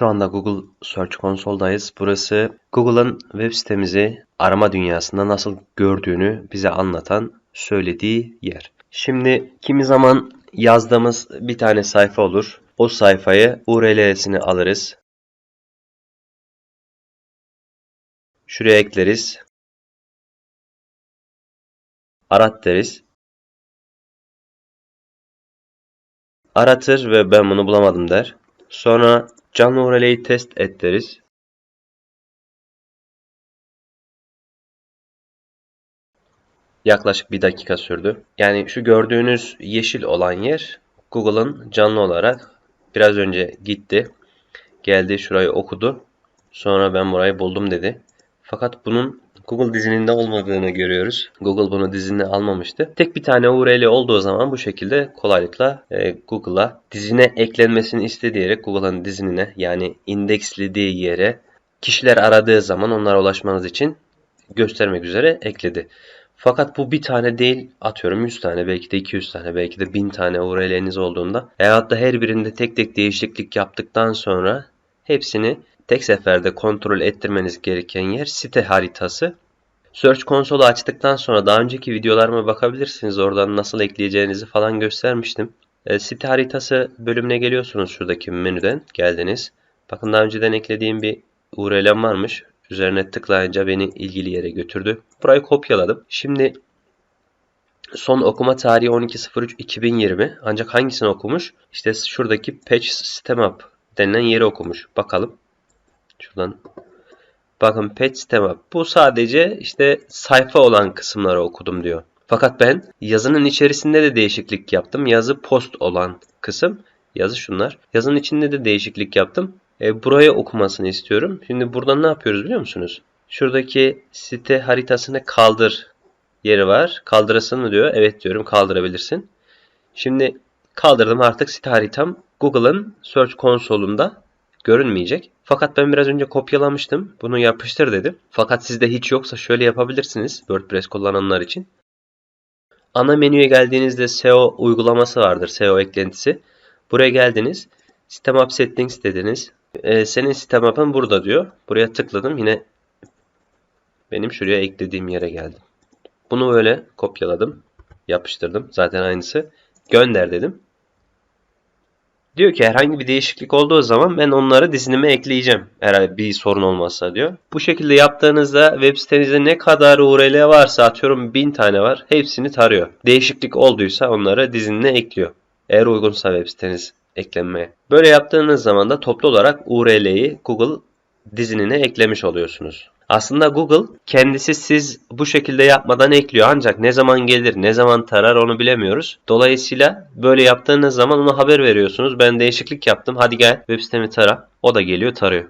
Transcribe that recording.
Şu anda Google Search Console'dayız. Burası Google'ın web sitemizi arama dünyasında nasıl gördüğünü bize anlatan söylediği yer. Şimdi kimi zaman yazdığımız bir tane sayfa olur. O sayfayı URL'sini alırız. Şuraya ekleriz. Arat deriz. Aratır ve ben bunu bulamadım der. Sonra canlı URL'yi test et deriz. Yaklaşık bir dakika sürdü. Yani şu gördüğünüz yeşil olan yer Google'ın canlı olarak biraz önce gitti. Geldi şurayı okudu. Sonra ben burayı buldum dedi. Fakat bunun Google dizininde olmadığını görüyoruz. Google bunu dizine almamıştı. Tek bir tane URL olduğu zaman bu şekilde kolaylıkla e, Google'a dizine eklenmesini istediği Google'ın dizinine yani indekslediği yere kişiler aradığı zaman onlara ulaşmanız için göstermek üzere ekledi. Fakat bu bir tane değil atıyorum 100 tane belki de 200 tane belki de 1000 tane URL'niz olduğunda veyahut da her birinde tek tek değişiklik yaptıktan sonra hepsini tek seferde kontrol ettirmeniz gereken yer site haritası. Search Console'u açtıktan sonra daha önceki videolarıma bakabilirsiniz. Oradan nasıl ekleyeceğinizi falan göstermiştim. E, site haritası bölümüne geliyorsunuz şuradaki menüden geldiniz. Bakın daha önceden eklediğim bir URL'm varmış. Üzerine tıklayınca beni ilgili yere götürdü. Burayı kopyaladım. Şimdi son okuma tarihi 12.03.2020 ancak hangisini okumuş? İşte şuradaki Patch System Up denilen yeri okumuş. Bakalım. Şuradan bakın Patch System Up. Bu sadece işte sayfa olan kısımları okudum diyor. Fakat ben yazının içerisinde de değişiklik yaptım. Yazı post olan kısım. Yazı şunlar. Yazının içinde de değişiklik yaptım. E, burayı okumasını istiyorum. Şimdi buradan ne yapıyoruz biliyor musunuz? Şuradaki site haritasını kaldır yeri var. Kaldırasın mı diyor. Evet diyorum kaldırabilirsin. Şimdi kaldırdım artık site haritam Google'ın Search konsolunda görünmeyecek. Fakat ben biraz önce kopyalamıştım. Bunu yapıştır dedim. Fakat sizde hiç yoksa şöyle yapabilirsiniz WordPress kullananlar için. Ana menüye geldiğinizde SEO uygulaması vardır. SEO eklentisi. Buraya geldiniz. Sistem App Settings dediniz. Ee, senin sistem app'ın burada diyor. Buraya tıkladım. Yine benim şuraya eklediğim yere geldim. Bunu böyle kopyaladım. Yapıştırdım. Zaten aynısı. Gönder dedim. Diyor ki herhangi bir değişiklik olduğu zaman ben onları dizinime ekleyeceğim. Eğer bir sorun olmazsa diyor. Bu şekilde yaptığınızda web sitenizde ne kadar URL varsa atıyorum 1000 tane var. Hepsini tarıyor. Değişiklik olduysa onları dizinine ekliyor. Eğer uygunsa web siteniz eklenmeye. Böyle yaptığınız zaman da toplu olarak URL'yi Google dizinine eklemiş oluyorsunuz. Aslında Google kendisi siz bu şekilde yapmadan ekliyor ancak ne zaman gelir ne zaman tarar onu bilemiyoruz. Dolayısıyla böyle yaptığınız zaman ona haber veriyorsunuz. Ben değişiklik yaptım hadi gel web sitemi tara. O da geliyor tarıyor.